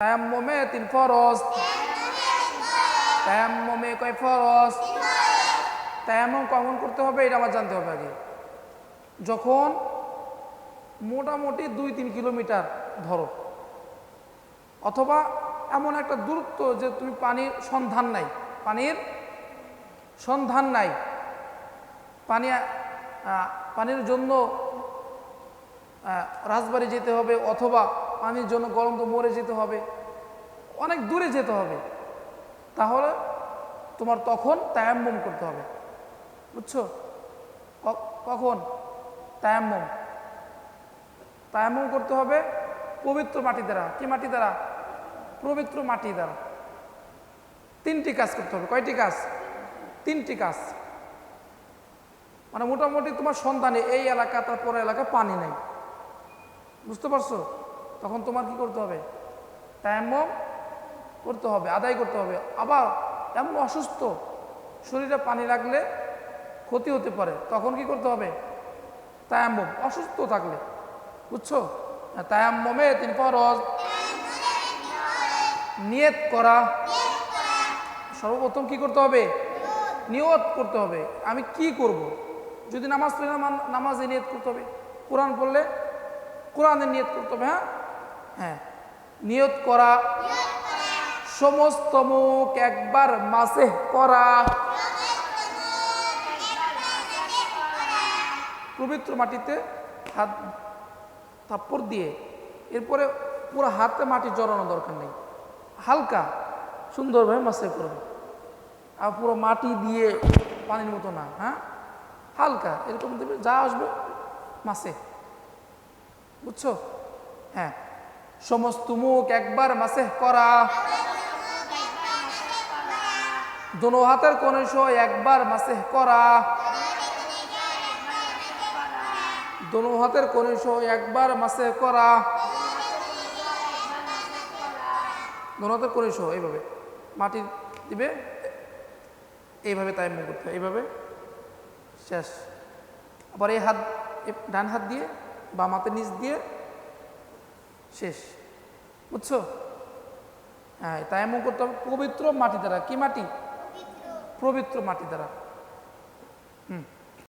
তায়াম্মমে তিন ফরজ। তায়াম্মমে কয় ফরজ? তায়াম্মম কখন করতে হবে এটা আমার জানতে হবে আগে। যখন মোটামুটি দুই তিন কিলোমিটার ধরো, অথবা এমন একটা দূরত্ব যে তুমি পানির সন্ধান নাই, পানির সন্ধান নাই, পানি পানির জন্য রাজবাড়ি যেতে হবে অথবা পানির জন্য গরম তো মরে যেতে হবে। অনেক দূরে যেতে হবে। তাহলে তোমার তখন তায়াম্মম করতে হবে। বুঝছ? কখন? তায়াম্মম। তায়াম্মম করতে হবে পবিত্র মাটি দ্বারা। কি মাটি দ্বারা? পবিত্র মাটি দ্বারা। তিনটি কাজ করতে হবে। কয়টি কাজ? তিনটি কাজ। মানে মোটামুটি তোমার সন্ধানে এই এলাকা, তারপর এলাকা পানি নেই। বুঝতে পারছ? তখন তোমার কি করতে হবে? তায়াম্মম করতে হবে আদায় করতে হবে। আবার এমন অসুস্থ শরীরে পানি লাগলে ক্ষতি হতে পারে তখন কি করতে হবে? তায়াম্মম অসুস্থ থাকলে বুঝছ? হ্যাঁ, তায়াম্মমে তিন ফরজ। নিয়ত করা। সর্বপ্রথম কি করতে হবে? নিয়ত করতে হবে। আমি কি করব। যদি নামাজ পড়ি নামা- নামাজে নিয়ত করতে হবে কোরআন পড়লে কোরআনের নিয়ত করতে হবে হ্যাঁ? হ্যাঁ নিয়ত করা। সমস্ত মুখ একবার মাসে করা। পবিত্র মাটিতে হাত থাপ্পড় দিয়ে, এরপরে পুরো হাতে মাটি জড়ানো দরকার নেই। হালকা, সুন্দরভাবে মাসে করবে আর পুরো মাটি দিয়ে পানির মতো না হ্যাঁ? হালকা, এরকম দেবে, যা আসবে মাসে বুঝছ? হ্যাঁ। সমস্ত মুখ একবার মাসে করা। দোনো হাতের কোণে সহ একবার মাসে করা। দোনো হাতের কোণে সহ একবার মাসে করা। দোনো হাতের কোণে সহ, এইভাবে। মাটি দিবে, এইভাবে তাই মুখ করতে এইভাবে। শেষ। আবার এই হাত ডান হাত দিয়ে বা মাথার নিচ দিয়ে শেষ। বুঝছ? হ্যাঁ তাই এমন করতে হবে পবিত্র মাটি দ্বারা। কি মাটি? পবিত্র মাটি দ্বারা। হুম।